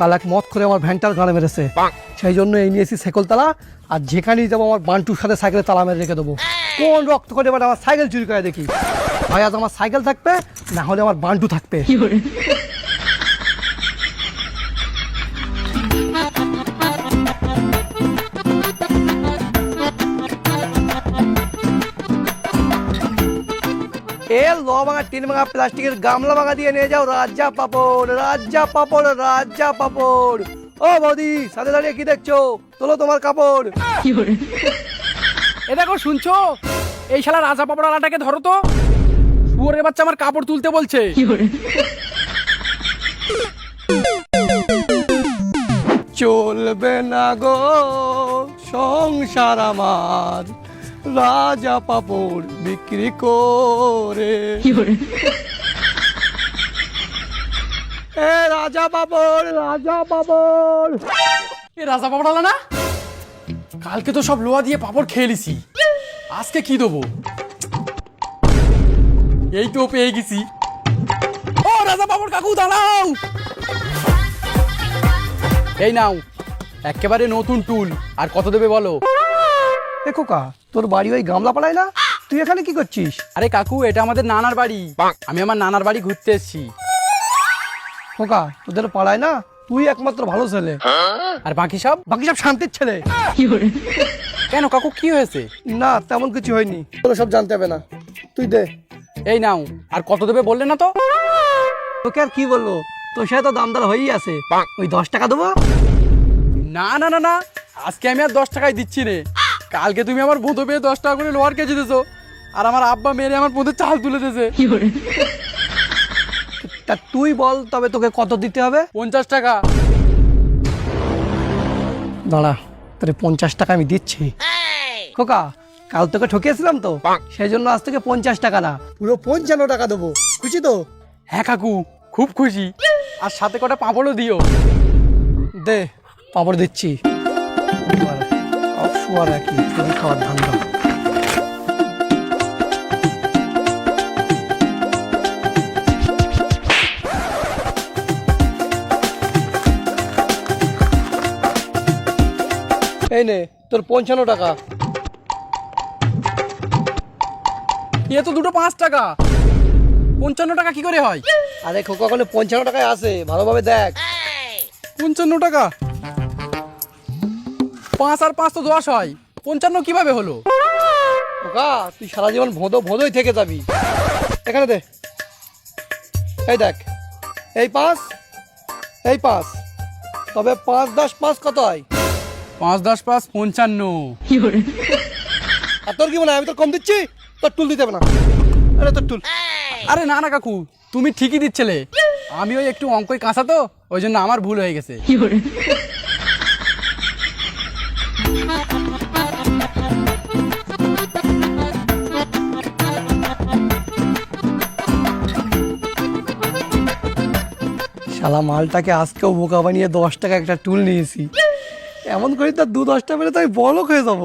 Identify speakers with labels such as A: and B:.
A: কাল এক মত করে আমার ভ্যানটার গাড়ে মেরেছে। সেই জন্য এই নিয়েছি সাইকেল তালা আর যেখানেই যাব আমার বান্টুর সাথে সাইকেলে তালা মেরে রেখে দেবো। কোন রক্ত করে এবার আমার সাইকেল চুরি করে দেখি। ভাই আজ আমার সাইকেল থাকবে না হলে আমার বান্টু থাকবে। এ ল ভাঙা টিন ভাঙা প্লাস্টিকের গামলা ভাঙা দিয়ে নিয়ে যাও রাজা পাপড় রাজা পাপড় রাজা পাপড়। ও বৌদি সাথে দাঁড়িয়ে কি দেখছ? তোলো তোমার কাপড়।
B: এ দেখো শুনছো? এই শালা রাজা পাপড়ালাটাকে ধরো তো। শুয়োরের বাচ্চা আমার কাপড় তুলতে বলছে।
A: চলবে না গো সংসার আমার। রাজা পাপড় বিক্রি করে। এ রাজা পাপড় রাজা পাপড়।
B: এ রাজা পাপড়ালা না? কালকে তো সব লোহা দিয়ে পাপড় খেয়ে আজকে কি দেবো? এই তো পেয়ে গেছি। ও রাজা পাপড় কাকু দাঁড়াও। এই নাও একেবারে নতুন টুল। আর কত দেবে বলো?
A: এ খোকা তোর বাড়ি ওই গামলা পাড়ায় না? তুই এখানে কি করছিস?
B: আরে কাকু এটা আমাদের নানার বাড়ি। আমি আমার নানার বাড়ি ঘুরতে এসেছি।
A: খোকা তোদের পাড়ায় না? তুই একমাত্র ভালো ছেলে।
B: আর বাকি সব?
A: বাকি সব শান্তির ছেলে।
B: কেন কাকু কি হয়েছে?
A: না তেমন কিছু হয়নি। তোর সব জানতে হবে না। তুই দে।
B: এই নাও আর কত দেবে বললে না তো?
A: তোকে আর কি বলব? তোর সাথে তো দামদার হয়েই আছে। ওই দশ টাকা দেবো?
B: না না না না আজকে আমি আর দশ টাকায় দিচ্ছি রে কালকে তুমি আমার বুধো পেয়ে দশ টাকা করে লোহার কেজি দিছো। আর আমার আব্বা মেরে আমার বুধের চাল তুলে দিয়েছে।
A: তা তুই বল তবে তোকে কত দিতে হবে?
B: পঞ্চাশ টাকা।
A: দাঁড়া তোরে পঞ্চাশ টাকা আমি দিচ্ছি। খোকা কাল তোকে ঠকিয়েছিলাম তো। সেই জন্য আজ থেকে পঞ্চাশ টাকা না। পুরো পঞ্চান্ন টাকা দেবো। খুশি তো?
B: হ্যাঁ কাকু খুব খুশি। আর সাথে কটা পাঁপড়ও দিও।
A: দে পাঁপড় দিচ্ছি। শুয়ার একই চুরি খাওয়ার ধান্দা এই নে তোর পঞ্চান্ন টাকা।
B: এ তো দুটো পাঁচ টাকা। পঞ্চান্ন টাকা কি করে হয়?
A: আরে খোকা ওখানে পঞ্চান্ন টাকায় আছে ভালোভাবে দেখ।
B: পঞ্চান্ন টাকা? পাঁচ আর পাঁচ তো দশ হয়। পঞ্চান্ন কীভাবে হলো?
A: খোকা তুই সারা জীবন ভোঁদো ভোঁদোই থেকে যাবি। এখানে দে। এই দেখ। এই পাঁচ এই পাঁচ। তবে পাঁচ দশ পাঁচ কত হয়?
B: পাঁচ দশ পাঁচ পঞ্চান্ন।
A: আর তোর কি মনে হয়? আমি তোর কম দিচ্ছি? তোর টুল দিতে হবে না। আরে তোর টুল।
B: আরে না না কাকু তুমি ঠিকই দিচ্ছিলে। আমি ওই একটু অঙ্কই কাঁচা তো ওই জন্য আমার ভুল হয়ে গেছে।
A: শালা মালটাকে আজকেও বোকা বানিয়ে দশ টাকা একটা টুল নিয়েছি। এমন করি তার দু দশটা বেড়ে তো আমি বলক হয়ে যাব।